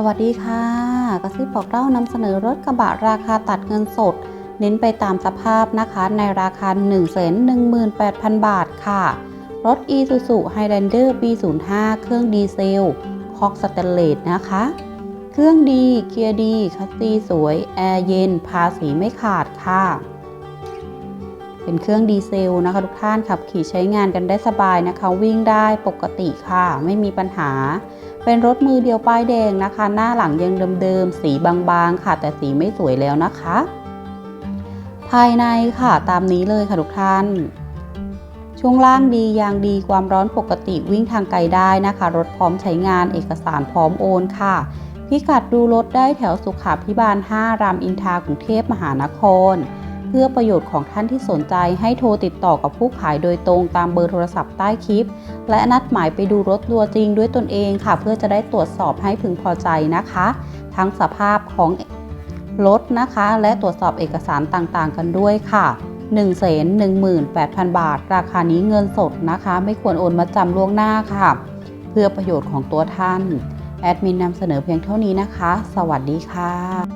สวัสดีค่ะ กระซิบบอกเล่านำเสนอรถกระบะราคาตัดเงินสด เน้นไปตามสภาพนะคะ ในราคา 1 1 8 0 0 0 บาทค่ะ รถ Isuzu Highlander B05 เครื่องดีเซล คอกสเตนเลสนะคะ เครื่องดี เกียร์ดี คัสซีสวย แอร์เย็น ภาษีไม่ขาดค่ะ เป็นเครื่องดีเซลนะคะทุกท่านขับขี่ใช้งานกันได้สบายนะคะ วิ่งได้ปกติค่ะ ไม่มีปัญหา เป็นรถมือเดียวป้ายแดงนะคะ หน้าหลังยังเดิมๆ สีบางๆ ค่ะ แต่สีไม่สวยแล้วนะคะ ภายในค่ะตามนี้เลยค่ะทุกท่านช่วงล่างดียางดีความร้อนปกติวิ่งทางไกลได้นะคะ รถพร้อมใช้งานเอกสารพร้อมโอนค่ะ พิกัดดูรถได้แถวสุขาพิบาล 5 รามอินทรากรุงเทพมหานคร เพื่อประโยชน์ของท่านที่สนใจให้โทรติดต่อกับผู้ขายโดยตรงตามเบอร์โทรศัพท์ใต้คลิป และนัดหมายไปดูรถตัวจริงด้วยตนเองค่ะ เพื่อจะได้ตรวจสอบให้พึงพอใจนะคะ ทั้งสภาพของรถนะคะ และตรวจสอบเอกสารต่างๆ กันด้วยค่ะ1 1 8 0 0 0 บาท ราคานี้เงินสดนะคะ ไม่ควรโอนมาจำล่วงหน้าค่ะ เพื่อประโยชน์ของตัวท่าน แอดมินนำเสนอเพียงเท่านี้นะคะ สวัสดีค่ะ